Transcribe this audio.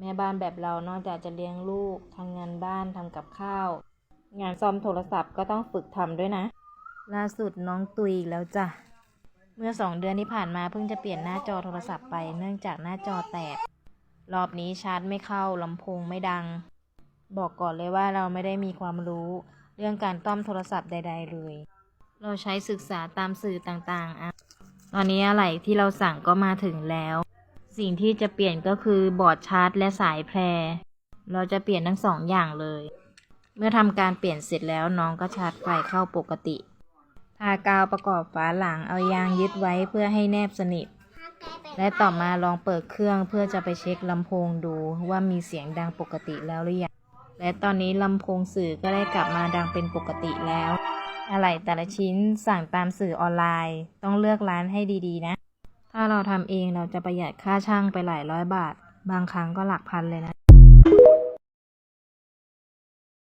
แม่บ้านแบบเรานอกจากจะเลี้ยงลูกทำงานบ้านทำกับข้าว งานซ่อมโทรศัพท์ก็ต้องฝึกทำด้วยนะ ล่าสุดน้องตุยอีกแล้วจ้ะ เมื่อสองเดือนที่ผ่านมาเพิ่งจะเปลี่ยนหน้าจอโทรศัพท์ไปเนื่องจากหน้าจอแตก รอบนี้ชาร์จไม่เข้าลำโพงไม่ดัง บอกก่อนเลยว่าเราไม่ได้มีความรู้ เรื่องการต้อมโทรศัพท์ใด ๆ เลย เราใช้ศึกษาตามสื่อต่างๆอะตอนนี้อะไรที่เราสั่งก็มาถึงแล้ว สิ่งที่จะเปลี่ยนก็คือบอร์ดชาร์จและสายแพร เราจะเปลี่ยนทั้งสองอย่างเลย เมื่อทำการเปลี่ยนเสร็จแล้วน้องก็ชาร์จไฟเข้าปกติ ทากาวประกอบฝาหลังเอายางยึดไว้เพื่อให้แนบสนิท และต่อมาลองเปิดเครื่องเพื่อจะไปเช็คลำโพงดูว่ามีเสียงดังปกติแล้วหรือยัง และตอนนี้ลำโพงสื่อก็ได้กลับมาดังเป็นปกติแล้ว อะไรแต่ละชิ้นสั่งตามสื่อออนไลน์ ต้องเลือกร้านให้ดีๆนะ ถ้าเราทำเองเราจะประหยัดค่าช่างไปหลายร้อยบาท บางครั้งก็หลักพันเลยนะ